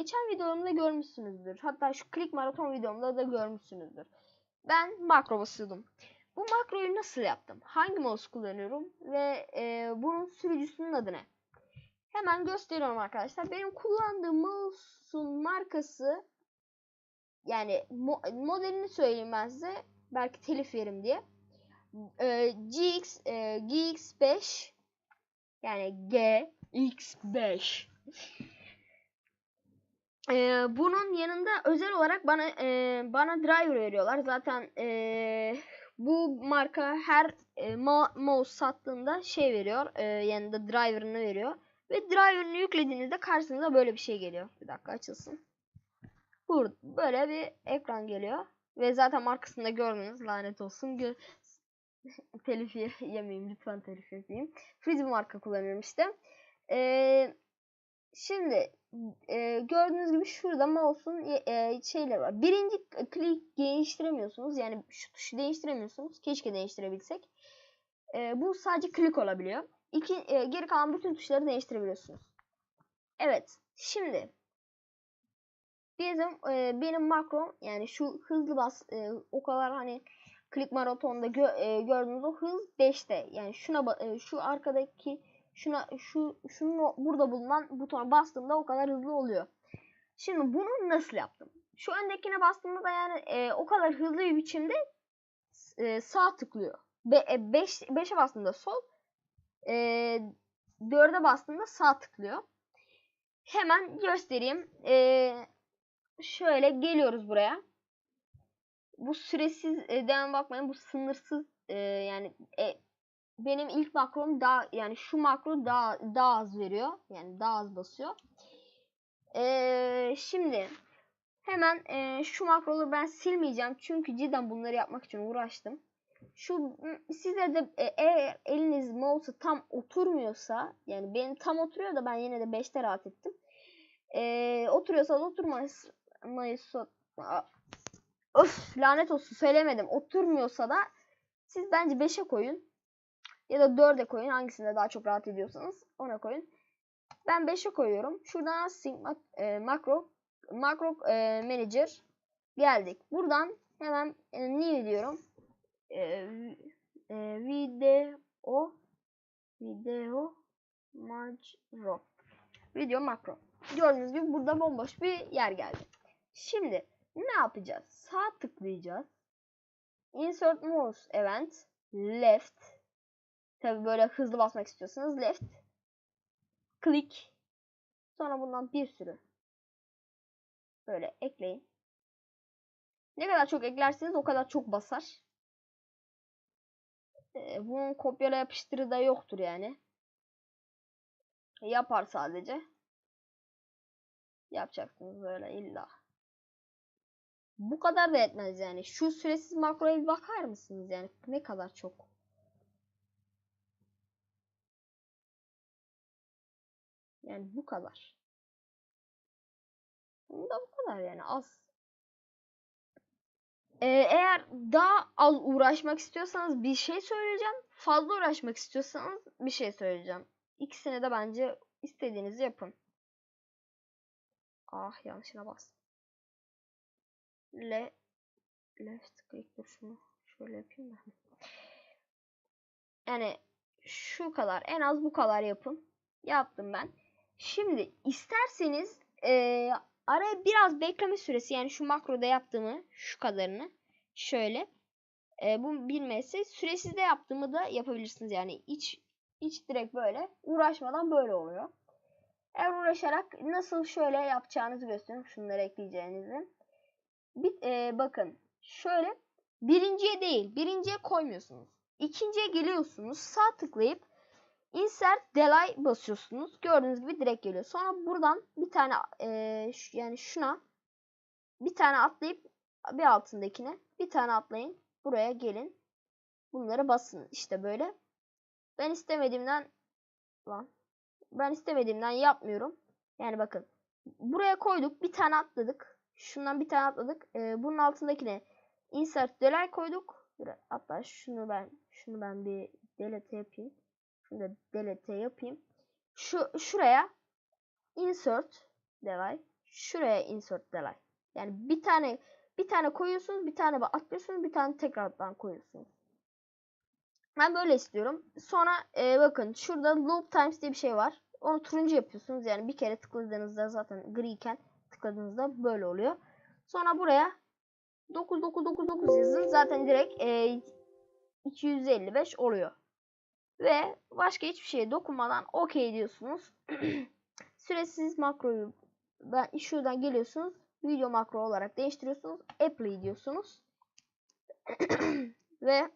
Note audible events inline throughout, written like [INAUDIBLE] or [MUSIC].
geçen videomda görmüşsünüzdür. Hatta şu klik maraton videomda da görmüşsünüzdür. Ben makro basıyordum. Bu makroyu nasıl yaptım? Hangi mouse kullanıyorum? Ve e, bunun sürücüsünün adı ne? Hemen gösteriyorum arkadaşlar. Benim kullandığım mouse'un markası yani mo modelini söyleyeyim ben size. Belki telif yerim diye. E, GX e, GX5 yani GX5 ee, bunun yanında özel olarak bana e, bana driver veriyorlar. Zaten e, bu marka her e, mouse sattığında şey veriyor. E, yanında driver'ını veriyor. Ve driver'ını yüklediğinizde karşınıza böyle bir şey geliyor. Bir dakika açılsın. Burada böyle bir ekran geliyor. Ve zaten markasında gördünüz. Lanet olsun. Gö [LAUGHS] telif yemeyeyim. Lütfen telif yapayım. Frizz marka kullanıyorum işte. Eee Şimdi e, gördüğünüz gibi şurada mouse'un e, şeyleri var. Birinci klik değiştiremiyorsunuz. Yani şu tuşu değiştiremiyorsunuz. Keşke değiştirebilsek. E, bu sadece klik olabiliyor. İki, e, geri kalan bütün tuşları değiştirebiliyorsunuz. Evet. Şimdi bizim e, benim makrom yani şu hızlı bas e, o kadar hani klik maratonda gö, e, gördüğünüz o hız 5'te. Yani şuna e, şu arkadaki şuna şu şunu burada bulunan butona bastığımda o kadar hızlı oluyor. Şimdi bunu nasıl yaptım? Şu öndekine bastığımda da yani e, o kadar hızlı bir biçimde e, sağ tıklıyor. 5 e, 5'e bastığımda sol, e, 4'e bastığımda sağ tıklıyor. Hemen göstereyim. E, şöyle geliyoruz buraya. Bu süresiz e, devam bakmayın. Bu sınırsız e, yani e, benim ilk makrom daha yani şu makro daha daha az veriyor. Yani daha az basıyor. Ee, şimdi hemen e, şu makroları ben silmeyeceğim. Çünkü cidden bunları yapmak için uğraştım. Şu size de e, eğer eliniz mouse tam oturmuyorsa yani benim tam oturuyor da ben yine de 5'te rahat ettim. E, oturuyorsa da oturmayız. Öf lanet olsun söylemedim. Oturmuyorsa da siz bence 5'e koyun. Ya da 4'e koyun. Hangisinde daha çok rahat ediyorsanız ona koyun. Ben 5'e koyuyorum. Şuradan sync e, makro makro e, manager geldik. Buradan hemen e, new diyorum. E, e, video video macro video makro. Gördüğünüz gibi burada bomboş bir yer geldi. Şimdi ne yapacağız? Sağ tıklayacağız. Insert mouse event left Tabi böyle hızlı basmak istiyorsanız left. Click. Sonra bundan bir sürü. Böyle ekleyin. Ne kadar çok eklerseniz o kadar çok basar. Ee, bunun kopyala yapıştırı da yoktur yani. Yapar sadece. Yapacaksınız böyle illa. Bu kadar da etmez yani. Şu süresiz makroya bir bakar mısınız yani? Ne kadar çok. Yani bu kadar. Bu da bu kadar yani az. Ee, eğer daha az uğraşmak istiyorsanız bir şey söyleyeceğim. Fazla uğraşmak istiyorsanız bir şey söyleyeceğim. İkisini de bence istediğinizi yapın. Ah yanlışına bas. Le left click dur şöyle yapayım da. Yani şu kadar en az bu kadar yapın. Yaptım ben. Şimdi isterseniz e, araya biraz bekleme süresi yani şu makroda yaptığımı şu kadarını şöyle e, bu bilmesi süresiz de yaptığımı da yapabilirsiniz yani iç iç direkt böyle uğraşmadan böyle oluyor. Eğer uğraşarak nasıl şöyle yapacağınızı gösteriyorum. Şunları ekleyeceğinizi. Bir, e, bakın şöyle birinciye değil birinciye koymuyorsunuz. İkinciye geliyorsunuz sağ tıklayıp Insert delay basıyorsunuz. Gördüğünüz gibi direkt geliyor. Sonra buradan bir tane e, yani şuna bir tane atlayıp bir altındakine bir tane atlayın. Buraya gelin. Bunları basın. işte böyle. Ben istemediğimden lan ben istemediğimden yapmıyorum. Yani bakın. Buraya koyduk. Bir tane atladık. Şundan bir tane atladık. Ee, bunun altındakine insert delay koyduk. Hatta şunu ben şunu ben bir delete yapayım. Şunu delete yapayım. Şu şuraya insert delay şuraya insert delay. Yani bir tane bir tane koyuyorsunuz, bir tane atlıyorsunuz, bir tane tekrardan koyuyorsunuz. Ben böyle istiyorum. Sonra e, bakın şurada loop times diye bir şey var. Onu turuncu yapıyorsunuz. Yani bir kere tıkladığınızda zaten gri iken tıkladığınızda böyle oluyor. Sonra buraya 9999 yazın. Zaten direkt e, 255 oluyor. Ve başka hiçbir şeye dokunmadan OK diyorsunuz. [CLEARS THROAT] Süresiz makroyu ben şuradan geliyorsunuz. Video makro olarak değiştiriyorsunuz. Apply diyorsunuz. [CLEARS THROAT] Ve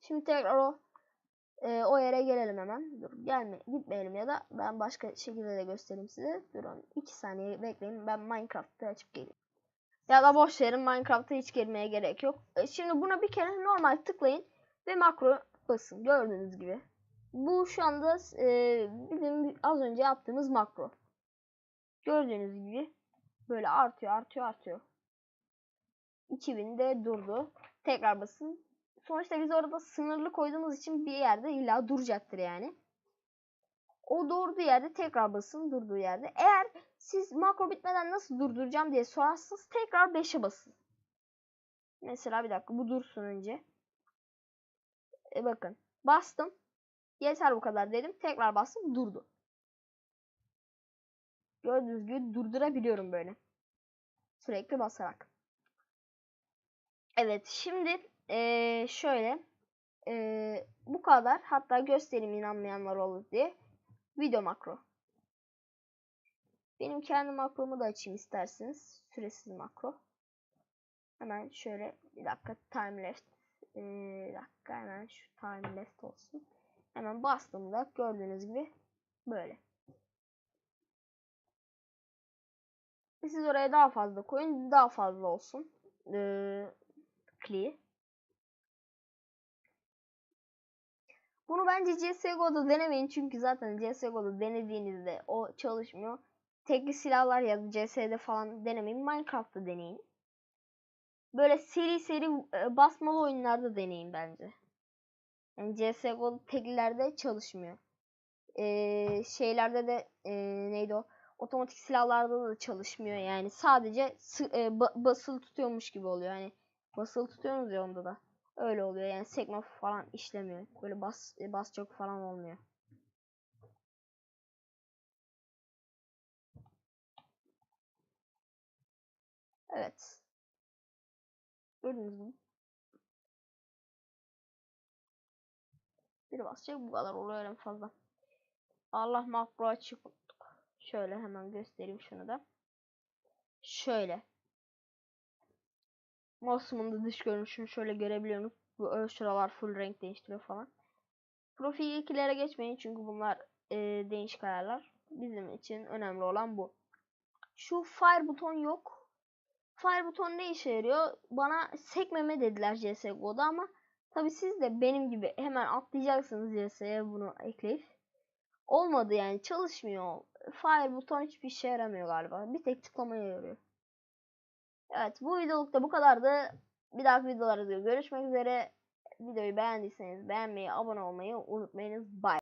şimdi tekrar o e, o yere gelelim hemen. Dur gelme gitmeyelim ya da ben başka şekilde de göstereyim size. Durun 2 saniye bekleyin. Ben Minecraft'ı açıp geleyim. Ya da boş verin Minecraft'a hiç girmeye gerek yok. E, şimdi buna bir kere normal tıklayın ve makro basın. Gördüğünüz gibi. Bu şu anda e, bizim az önce yaptığımız makro. Gördüğünüz gibi böyle artıyor artıyor artıyor. 2000'de durdu. Tekrar basın. Sonuçta biz orada sınırlı koyduğumuz için bir yerde illa duracaktır yani. O durduğu yerde tekrar basın durduğu yerde. Eğer siz makro bitmeden nasıl durduracağım diye sorarsanız tekrar 5'e basın. Mesela bir dakika bu dursun önce. E bakın bastım. Yeter bu kadar dedim. Tekrar bastım durdu. Gördüğünüz gibi durdurabiliyorum böyle. Sürekli basarak. Evet şimdi ee, şöyle ee, bu kadar. Hatta göstereyim inanmayanlar olur diye. Video makro. Benim kendi makromu da açayım isterseniz. Süresiz makro. Hemen şöyle bir dakika time left. Ee, bir dakika hemen şu time left olsun. Hemen bastığımda gördüğünüz gibi böyle. Siz oraya daha fazla koyun. Daha fazla olsun. Ee. Bunu bence CSGO'da denemeyin çünkü zaten CSGO'da denediğinizde o çalışmıyor. Tekli silahlar ya da CS'de falan denemeyin. Minecraft'ta deneyin. Böyle seri seri e, basmalı oyunlarda deneyin bence. Yani CSGO teklilerde çalışmıyor. Ee, şeylerde de e, neydi o? Otomatik silahlarda da çalışmıyor yani. Sadece e, basılı tutuyormuş gibi oluyor. Hani basılı tutuyoruz ya onda da. Öyle oluyor yani sekme falan işlemiyor. Böyle bas bas çok falan olmuyor. Evet. Gördünüz mü? Bir basacak bu kadar oluyor en fazla. Allah makro açık Şöyle hemen göstereyim şunu da. Şöyle. Mouse'umun dış görünüşünü şöyle görebiliyorsunuz. Bu ön şuralar full renk değiştiriyor falan. Profil ikilere geçmeyin çünkü bunlar e, değişik ayarlar. Bizim için önemli olan bu. Şu fire buton yok. Fire buton ne işe yarıyor? Bana sekmeme dediler CSGO'da ama tabi siz de benim gibi hemen atlayacaksınız CS'ye bunu ekleyip. Olmadı yani çalışmıyor. Fire buton hiçbir işe yaramıyor galiba. Bir tek tıklamaya yarıyor. Evet bu videolukta bu kadardı. Bir dahaki videolarda görüşmek üzere. Videoyu beğendiyseniz beğenmeyi, abone olmayı unutmayınız. Bye.